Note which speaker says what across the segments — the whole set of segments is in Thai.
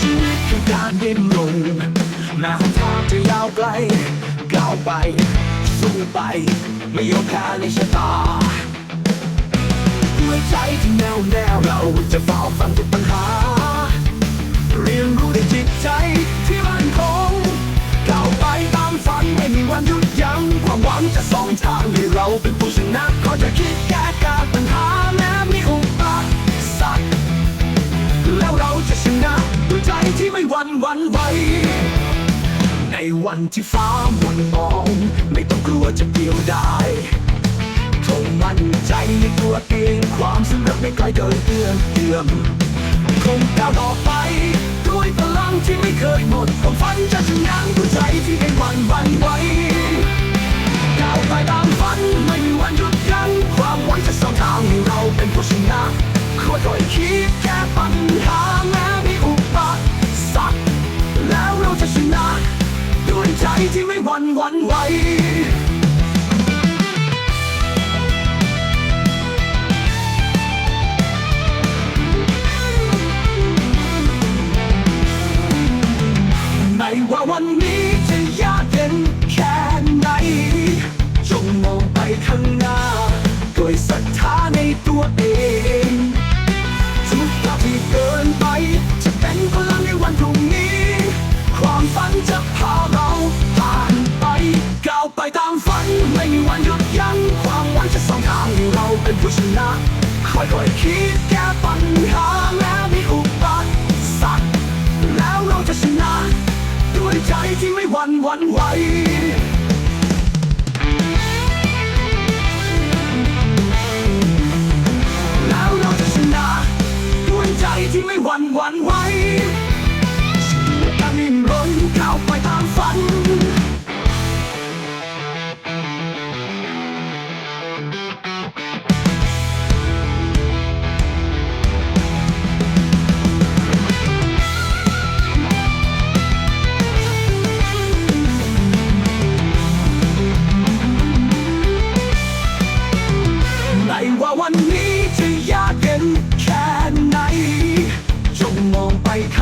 Speaker 1: ชีวิตคือการดิ้นรนหน้าทางจะยาวไกลก้าวไป สู้ไป ไม่ยอมแพ้ในชะตา ด้วยใจที่แน่วแน่เราจะฝ่าฟันทุก จะส่องทางให้เราเป็นผู้ชนะก็จะคิดแก้การปัญหาแม้มีอุปสรรคแล้วเราจะชนะด้วยใจที่ไม่หวั่นหวั่นไหวในวันที่ฟ้ามัวมอง ไม่ต้องกลัวจะเดียวดายจงมั่นใจในตัวเองความสำเร็จไม่ไกลเกินเอื้อมเอื้อมคงก้าวต่อไป ด้วยพลังที่ไม่เคยหมดความฝันจะชนะ วันวันไหว ไปตามฝัน ไม่มีวันหยุดยั้งความหวังจะส่องทางให้เราเป็นผู้ชนะค่อยๆคิดแก้ปัญหาแม้มีอุปสรรคแล้วเราจะชนะ ด้วยใจที่ไม่หวั่นหวั่นไหวแล้วเราจะชนะ ด้วยใจที่ไม่หวั่นหวั่นไหว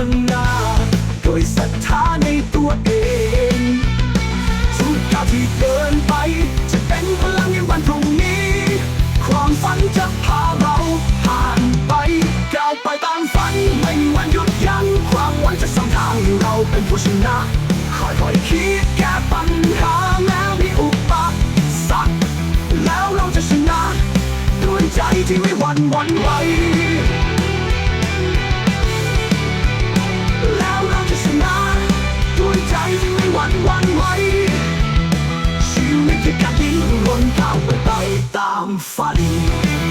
Speaker 1: ข้างหน้า โดยศรัทธาในตัวเองทุกก้าวที่เดินไป จะเป็นพลังในวันพรุ่งนี้ ความฝันจะพาเราผ่านไปก้าวไปตามฝันไม่มีวันหยุดยั้งความหวังจะส่องทางให้เราเป็นผู้ชนะค่อยๆคิดแก้ปัญหาแม้มีอุปสรรคแล้วเราจะชนะด้วยใจที่ไม่หวั่นหวั่นไหว não.